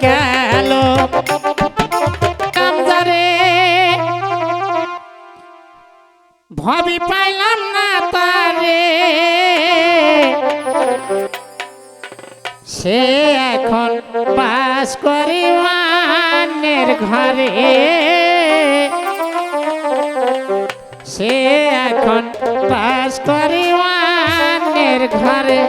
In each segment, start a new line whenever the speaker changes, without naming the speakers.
গেল। কামজারে। ভবি পাইলাম না তারে। সে এখন বাস করি অন্যের ঘরে। সে এখন বাস করি অন্যের ঘরে।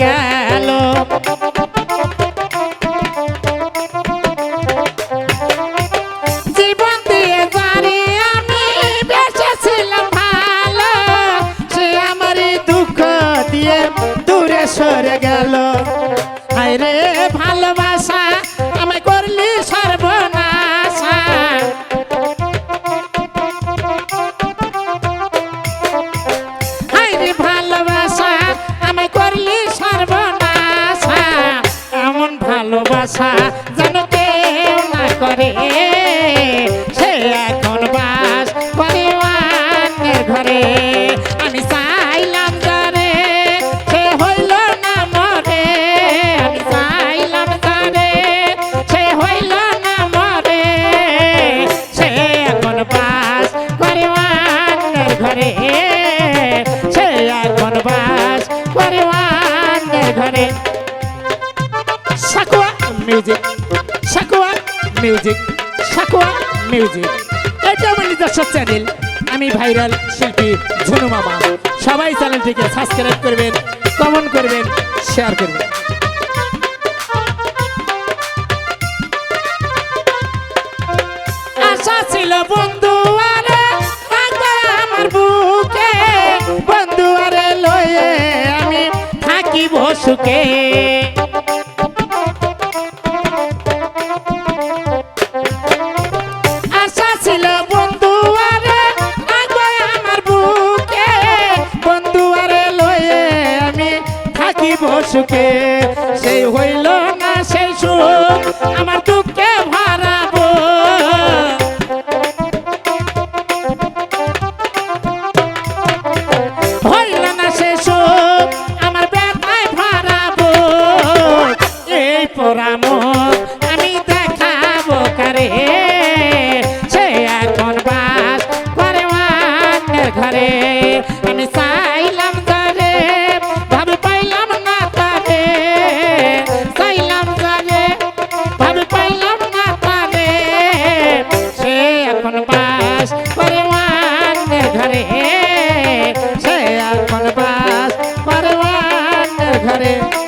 গেল। ভালোবাসা কেউ না করে। সে এখন বাস অন্যের ঘরে আমি চাইলাম যারে সে হইল না মরে। আমি চাইলাম যারে সে হইল না মরে। সে এখন বাস অন্যের ঘরে মিউজিক সাকুয়া মিউজিক সাকুয়া মিউজিক এটা আমার নিজস্ব চ্যানেল আমি ভাইরাল শিল্পী ঝুনু মামা সবাই চ্যানেলটিকে সাবস্ক্রাইব করবেন কমেন্ট করবেন শেয়ার করবেন আশা ছিল বন্ধু বন্ধু থাকিব সুখে সুখে সেই হইল না, সেই সুখ আমার দুঃখে ভরাবো। হইল না, সেই সুখ আমার ব্যথায় ভরাবো। এই পোড়া বাস পরওয়ান ঘরে। সে আর বাস পরওয়ান ঘরে।